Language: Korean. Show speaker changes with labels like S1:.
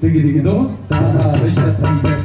S1: 되게 되게도 따라 이겼다